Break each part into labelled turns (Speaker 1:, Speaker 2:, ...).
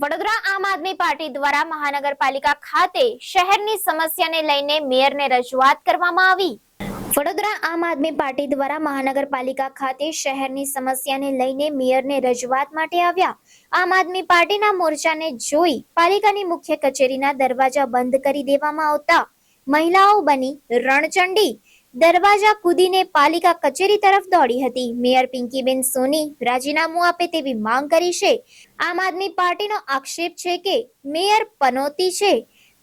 Speaker 1: વડોદરા આમ આદમી પાર્ટી દ્વારા મહાનગરપાલિકા ખાતે શહેરની સમસ્યાને લઈને મેયરને રજૂઆત કરવામાં આવી. વડોદરા આમ આદમી પાર્ટી દ્વારા મહાનગરપાલિકા ખાતે શહેરની સમસ્યાને લઈને મેયરને રજૂઆત માટે આવ્યા. આમ આદમી પાર્ટીના મોરચાને જોઈ પાલિકાની મુખ્ય કચેરીના દરવાજા બંધ કરી દેવામાં આવતા. મહિલાઓ બની રણચંડી. દરવાજા કૂદીને પાલિકા કચેરી તરફ દોડી હતી. મેયર પિંકીબેન સોની રાજીનામું આપે તેવી માંગ કરી છે. આમ આદમી પાર્ટીનો આક્ષેપ છે કે મેયર પનોતી છે.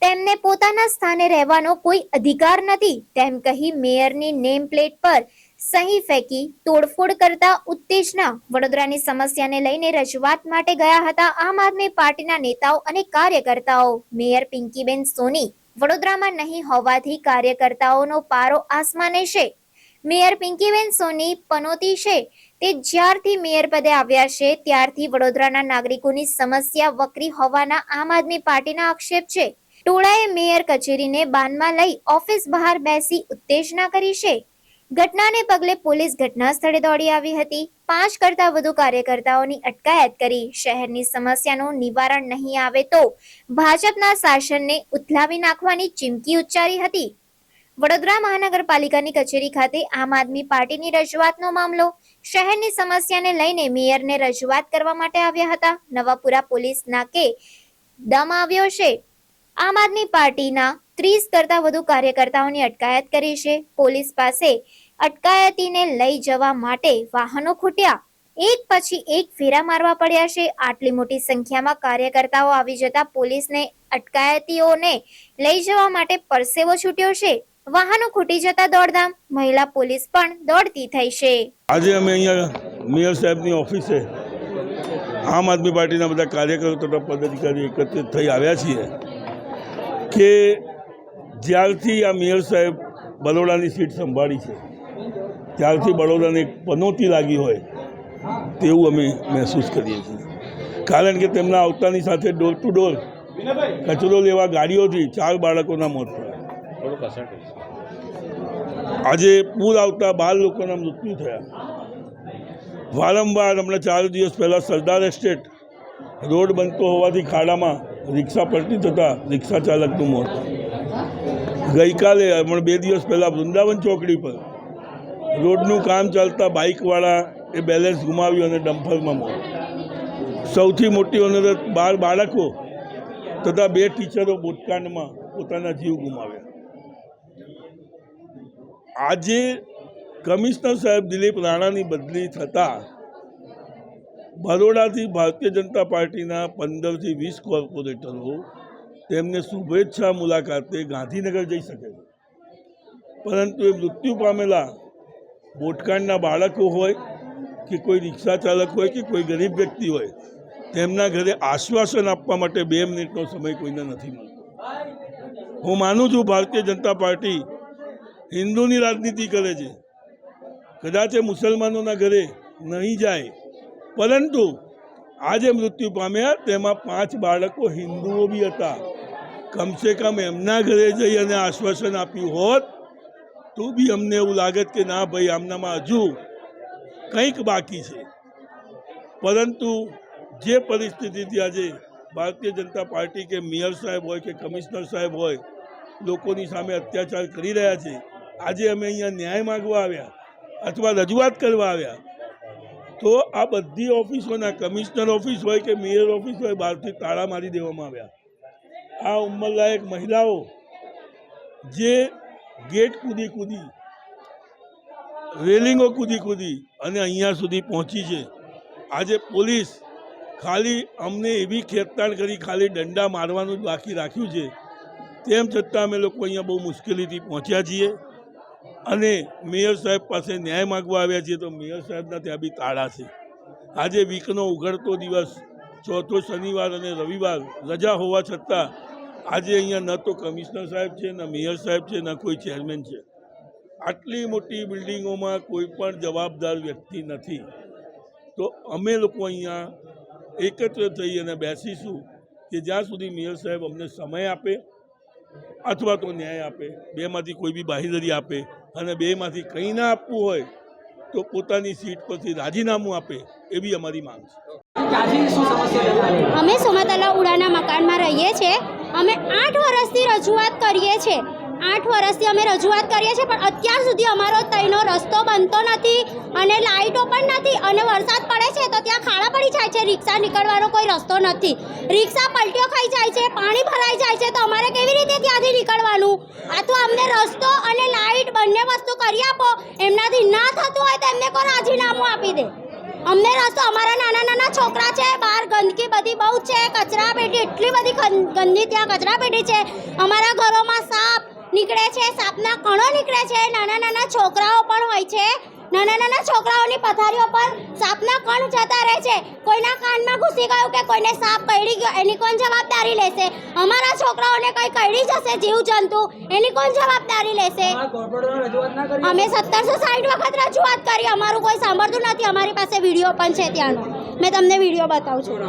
Speaker 1: તેમને પોતાના સ્થાને રહેવાનો કોઈ અધિકાર નથી. તેમ કહી મેયરની નેમ પ્લેટ પર સહી ફેંકી તોડફોડ કરતા ઉત્તેજના વડોદરાની સમસ્યાને લઈને રજૂઆત માટે ગયા હતા આમ આદમી પાર્ટીના નેતાઓ અને કાર્યકર્તાઓ. મેયર પિંકીબેન સોની વડોદરામાં નહીં હોવાથી કાર્યકર્તાઓનો પારો આસમાને છે. મેયર પિંકીબેન સોની પનોતી છે. તે જ્યારથી મેયર પદે આવ્યા છે, ત્યારથી વડોદરાના નાગરિકોની સમસ્યા વકરી હોવાના આમ આદમી પાર્ટીના આક્ષેપ છે. ટોળાએ મેયર કચેરીને બાનમાં લઈ ઓફિસ બહાર બેસી ઉત્તેજના કરી છે. ઘટનાને પગલે પોલીસ ઘટના સ્થળે દોડી આવી હતી. પાંચ કરતા વધુ કાર્યકર્તાઓની અટકાયત કરી શહેરની સમસ્યાનું નિવારણ નહીં આવે તો ભાજપના શાસનને ઉથલાવી નાખવાની ચીમકી ઉચ્ચારી હતી. વડોદરા મહાનગરપાલિકાની કચેરી ખાતે આમ આદમી પાર્ટીની રજૂઆતનો મામલો શહેરની સમસ્યાને લઈને મેયરને રજૂઆત કરવા માટે આવ્યા હતા. નવાપુરા પોલીસ નાકે દમ આવ્યો છે. આમ આદમી પાર્ટીના ત્રીસ કરતા વધુ કાર્યકર્તાઓની અટકાયત કરી છે. પોલીસ પાસે અટકાયતીને લઈ જવા માટે વાહનો ખૂટ્યા. એક પછી એક ફેરા મારવા પડ્યા છે. આટલી મોટી સંખ્યામાં કાર્યકર્તાઓ આવી જતા પોલીસને અટકાયતીઓને લઈ જવા માટે પરસેવો છૂટ્યો છે. વાહનો ખૂટી જતા દોડધામ. મહિલા પોલીસ પણ દોડતી થઈ છે.
Speaker 2: આજે અમે અહીંયા મેયર સાહેબની ઓફિસે આમ આદમી પાર્ટીના બધા કાર્યકરો તથા પદાધિકારીઓ એકત્રિત થઈ આવ્યા છીએ. કે જ્યારથી આ મેયર સાહેબ બરોડાની સીટ સંભાળી છે, ત્યારથી બરોડાને એક પનોતી લાગી હોય, તેવું અમે મહેસૂસ કરીએ છીએ. કારણ કે તેમના આવતાની સાથે ડોર ટુ ડોર કચરો લેવા ગાડીઓથી ચાર બાળકોના મોત થયા. આજે પૂર આવતા બાર લોકોના મૃત્યુ થયા. વારંવાર હમણાં ચાર દિવસ પહેલાં સરદાર એસ્ટેટ રોડ બનતો હોવાથી ખાડામાં રિક્ષા પલટી થતાં રિક્ષા ચાલકનું મોત. ગઈકાલે, હમણાં બે દિવસ પહેલાં વૃંદાવન ચોકડી પર રોડનું કામ ચાલતા બાઇકવાળા એ બેલેન્સ ગુમાવ્યું અને ડમ્ફરમાં મોત. સૌથી મોટી અનરત બાર બાળકો તથા બે ટીચરો બોટકાંડમાં પોતાના જીવ ગુમાવ્યા. આજે કમિશનર સાહેબ દિલીપ રાણાની બદલી થતાં બરોડાથી ભારતીય જનતા પાર્ટીના પંદરથી વીસ કોર્પોરેટરો તેમને શુભેચ્છા મુલાકાતે ગાંધીનગર જઈ શકે છે. પરંતુ એ મૃત્યુ પામેલા બોટકાંડના બાળકો હોય કે કોઈ રિક્ષા ચાલક હોય કે કોઈ ગરીબ વ્યક્તિ હોય, તેમના ઘરે આશ્વાસન આપવા માટે બે મિનિટનો સમય કોઈને નથી મળતો. હું માનું છું ભારતીય જનતા પાર્ટી હિન્દુની રાજનીતિ કરે છે. કદાચ એ મુસલમાનોના ઘરે નહીં જાય પરંતુ આજે મૃત્યુ પામ્યા તેમાં પાંચ બાળકો હિન્દુઓ બી હતા. કમસે કમ એમના ઘરે જઈ અને આશ્વાસન આપ્યું હોત, તો બી અમને એવું લાગત કે ના ભાઈ, આમનામાં હજુ કંઈક બાકી છે. પરંતુ જે પરિસ્થિતિથી આજે ભારતીય જનતા પાર્ટી કે મેયર સાહેબ હોય કે કમિશનર સાહેબ હોય, લોકોની સામે અત્યાચાર કરી રહ્યા છે. આજે અમે અહીંયા ન્યાય માગવા આવ્યા અથવા રજૂઆત કરવા આવ્યા. તો આ બધી ઓફિસોના કમિશનર ઓફિસ હોય કે મેયર ઓફિસ હોય, બહારથી તાળા મારી દેવામાં આવ્યા. આ ઉંમરલાયક મહિલાઓ જે ગેટ કૂદી કૂદી, રેલિંગો કૂદી કૂદી અને અહીંયા સુધી પહોંચી છે. આજે પોલીસ ખાલી અમને એવી ખેતતાણ કરી, ખાલી દંડા મારવાનું જ બાકી રાખ્યું છે. તેમ છતાં અમે લોકો અહીંયા બહુ મુશ્કેલીથી પહોંચ્યા છીએ. અને મેયર સાહેબ પાસે ન્યાય માગવા આવ્યા છીએ તો મેયર સાહેબના ત્યાં બી તાળા છે. આજે વીકનો ઉઘડતો દિવસ, ચોથો શનિવાર અને રવિવાર, રજા હોવા છતાં આજે અહીંયા ન તો કમિશનર સાહેબ છે, ન મેયર સાહેબ છે, ન કોઈ ચેરમેન છે. આટલી મોટી બિલ્ડિંગોમાં કોઈ પણ જવાબદાર વ્યક્તિ નથી. તો અમે લોકો અહીંયા એકત્ર થઈ અને બેસીશું કે જ્યાં સુધી મેયર સાહેબ અમને સમય આપે અથવા તો ન્યાય આપે, બેમાંથી કોઈ બી બાહેધરી આપે અને બેમાંથી કંઈ ના આપવું હોય તો પોતાની સીટ પરથી રાજીનામું આપે એવી અમારી માંગ છે.
Speaker 3: અમે સુમતલા ઉડાના મકાનમાં રહીએ છીએ. અમે આઠ વર્ષથી રજૂઆત કરીએ છીએ. આઠ વર્ષથી અમે રજૂઆત કરીએ છીએ, પણ અત્યાર સુધી અમારો ત્યાંનો રસ્તો બનતો નથી અને લાઇટો પણ નથી અને વરસાદ પડે છે તો ત્યાં ખાડા પડી જાય છે, રિક્ષા નીકળવાનો કોઈ રસ્તો નથી. રિક્ષા પલટીઓ ખાઈ જાય છે, પાણી ભરાઈ જાય છે, તો અમારે કેવી રીતે ત્યાંથી નીકળવાનું? આ તો અમને રસ્તો અને લાઇટ બંને વસ્તુ કરી આપો, એમનાથી ના થતું હોય તો એમને કોઈ રાજીનામું આપી દે. અમને રસ્તો, અમારા નાના નાના છોકરા છે, બહાર ગંદકી બધી બહુ છે કચરા પેટી એટલી બધી ગંદી ત્યાં કચરા પેટી છે. અમારા ઘરોમાં સાપ નીકળે છે સાપના કણો નીકળે છે નાના નાના છોકરાઓ પણ હોય છે. નાના નાના છોકરાઓની પથારીઓ પર સાપના કણ જતા રહે છે. કોઈના કાનમાં ઘૂસી ગયું કે કોઈને સાપ કરડી ગયો એની કોણ જવાબદારી લેશે? અમારા છોકરાઓને કંઈ કરડી જશે જીવ જંતુ એની કોણ જવાબદારી લેશે? અમે સત્તરસો સાઠ વખત રજૂઆત કરી. અમારું કોઈ સાંભળતું નથી. અમારી પાસે વીડિયો પણ છે ત્યાંનો. મેં તમને વીડિયો બતાવું છું.